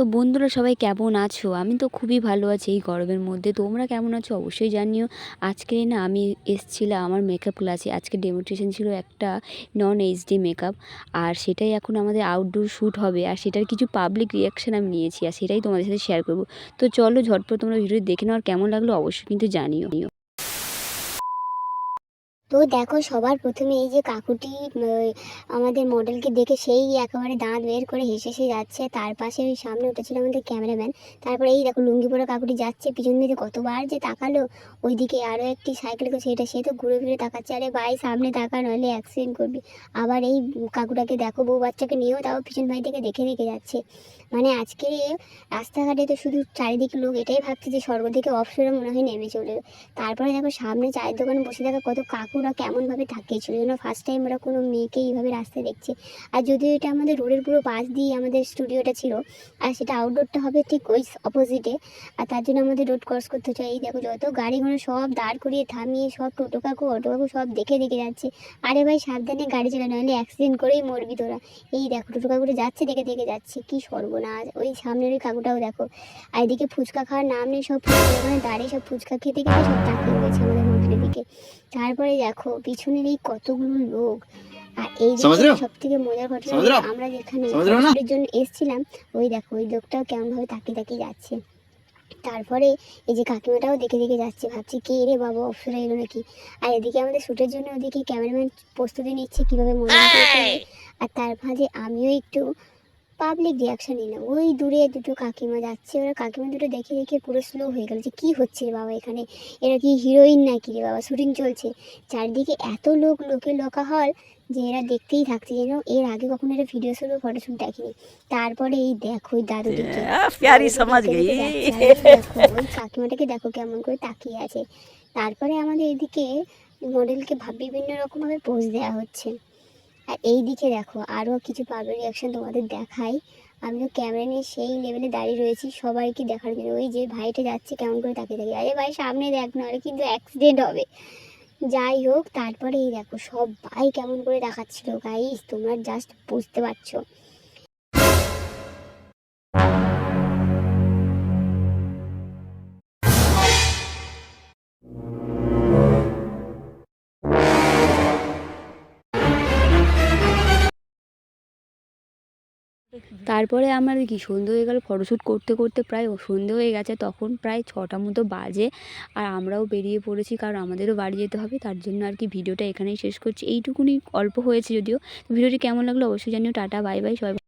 তো বন্ধুরা সবাই কেমন আছো? আমি তো খুবই ভালো আছি এই গরমের মধ্যে। তোমরা কেমন আছো? অবশ্যই জানিও। আজকে না আমি এসছিলাম আমার মেকআপ ক্লাসে আজকে ডেমোট্রেশন ছিল একটা নন এইচডি মেকআপ আর সেটাই এখন আমাদের আউটডোর শ্যুট হবে। আর সেটার কিছু পাবলিক রিয়াকশান আমি নিয়েছি। আর সেটাই তোমাদের সাথে শেয়ার করব। তো চলো ঝটপট তোমরা ভিডিও দেখে নাও। আর কেমন লাগল অবশ্যই কিন্তু জানিও। তো দেখো সবার প্রথমে এই যে কাকুটি আমাদের মডেলকে দেখে সেই একেবারে দাঁত বের করে হেসে হেসে যাচ্ছে। তার পাশে ওই সামনে উঠেছিল আমাদের ক্যামেরাম্যান। তারপরে এই দেখো লুঙ্গি পরা কাকুটি যাচ্ছে, পিছন দিকে কতবার যে তাকালো। ওইদিকে আরও একটি সাইকেল করে সেটা সে তো ঘুরে ফিরে তাকাচ্ছে। আরে ভাই, সামনে তাকা, নইলে অ্যাক্সিডেন্ট করবি। আবার এই কাকুটাকে দেখো, বউ বাচ্চাকে নিয়েও তাও পিছন ভাই থেকে দেখে দেখে যাচ্ছে। মানে আজকে রাস্তাঘাটে তো শুধু চারিদিকে লোক, এটাই ভাবছে যে স্বর্গ থেকে অপসরে মনে হয় নেমে চলে তারপরে দেখো সামনে চায়ের দোকানে বসে থাকা কত কাকুরা কেমনভাবে তাকিয়েছিল যেন ফার্স্ট টাইম ওরা কোনো মেয়েকে এইভাবে রাস্তায় দেখছে। আর যদিও এটা আমাদের রোডের পুরো পাশ দিয়ে আমাদের স্টুডিওটা ছিল, আর সেটা আউটডোরটা হবে ঠিক ওই অপোজিটে আর তার জন্য আমাদের রোড ক্রস করতে হচ্ছে। এই দেখো, যত গাড়ি ঘোড়া সব দাঁড় করিয়ে থামিয়ে সব টোটো কাকু, অটো কাকু সব দেখে দেখে যাচ্ছে। আরে ভাই, সাবধানে গাড়ি চালা নাহলে অ্যাক্সিডেন্ট করেই মরবি তোরা। এই দেখো, টোটো কাকুটা যাচ্ছে, দেখে দেখে যাচ্ছে। কি সর্বনাশ। ওই সামনের ওই কাকুটাও দেখো। আর এদিকে ফুচকা খাওয়ার নাম নেই, সব ফুচকা দাঁড়িয়ে সব ফুচকা খেতে খেতে সব তাকিয়ে রয়েছে আমাদের তারপরে দেখো পিছনের এই কতগুলো লোক আর এই যে সব থেকে মজার ঘটনা আমরা যেখানে জন্য এসেছিলাম ওই দেখো ওই লোকটাও কেমন ভাবে তাকিয়ে তাকিয়ে যাচ্ছে। তারপরে এই যে কাকিমাটাও দেখে দেখে যাচ্ছে ভাবছি কে রে বাবা অফিসে এলো নাকি? আর এদিকে আমাদের শ্যুটের জন্য ওদিকে ক্যামেরাম্যান প্রস্তুতি নিচ্ছে কীভাবে মনে আর তার মাঝে আমিও একটু পাবলিক রিয়াকশান নিল ওই দূরে দুটো কাকিমা যাচ্ছে ওরা কাকিমা দুটো দেখে দেখে পুরো স্লো হয়ে গেল যে কী হচ্ছে রে বাবা এখানে? এরা কি হিরোইন না কি রে বাবা? শুটিং চলছে। চারিদিকে এত লোক লোকে লোকা হল যে এরা দেখতেই থাকছে যেন এর আগে কখনো এরা ভিডিও শুরু ফটো শুট দেখেনি। তারপরে এই দেখো ওই দাদু ওই কাকিমাটাকে দেখো কেমন করে তাকিয়ে আছে। তারপরে আমাদের এদিকে মডেলকে বিভিন্ন রকমভাবে পোজ দেওয়া হচ্ছে। আর এই দিকে দেখো আরও কিছু পাগল রিয়াকশান তোমাদের দেখাই। আমি তো ক্যামেরা নিয়ে সেই লেভেলে দাঁড়িয়ে রয়েছি, সবাইকে দেখার জন্য। ওই যে ভাইটা যাচ্ছে, কেমন করে তাকিয়ে দেখি আরে ভাই, সামনে দেখ, নাহলে কিন্তু অ্যাক্সিডেন্ট হবে। যাই হোক, তারপরে এই দেখো সবাই কেমন করে দেখাচ্ছিল গাইস তোমরা জাস্ট বুঝতে পারছ। তারপরে আমার কি সন্ধে হয়ে গেল ফটোশ্যুট করতে করতে প্রায় সন্ধে হয়ে গেছে, তখন প্রায় ছটা মতো বাজে। আর আমরাও বেরিয়ে পড়েছি, কারণ আমাদেরও বাড়ি যেতে হবে, তার জন্য আর কি ভিডিওটা এখানেই শেষ করছি। এইটুকুনি অল্প হয়েছে যদিও। ভিডিওটি কেমন লাগল অবশ্যই জানিও, টাটা, বাই বাই, সবাই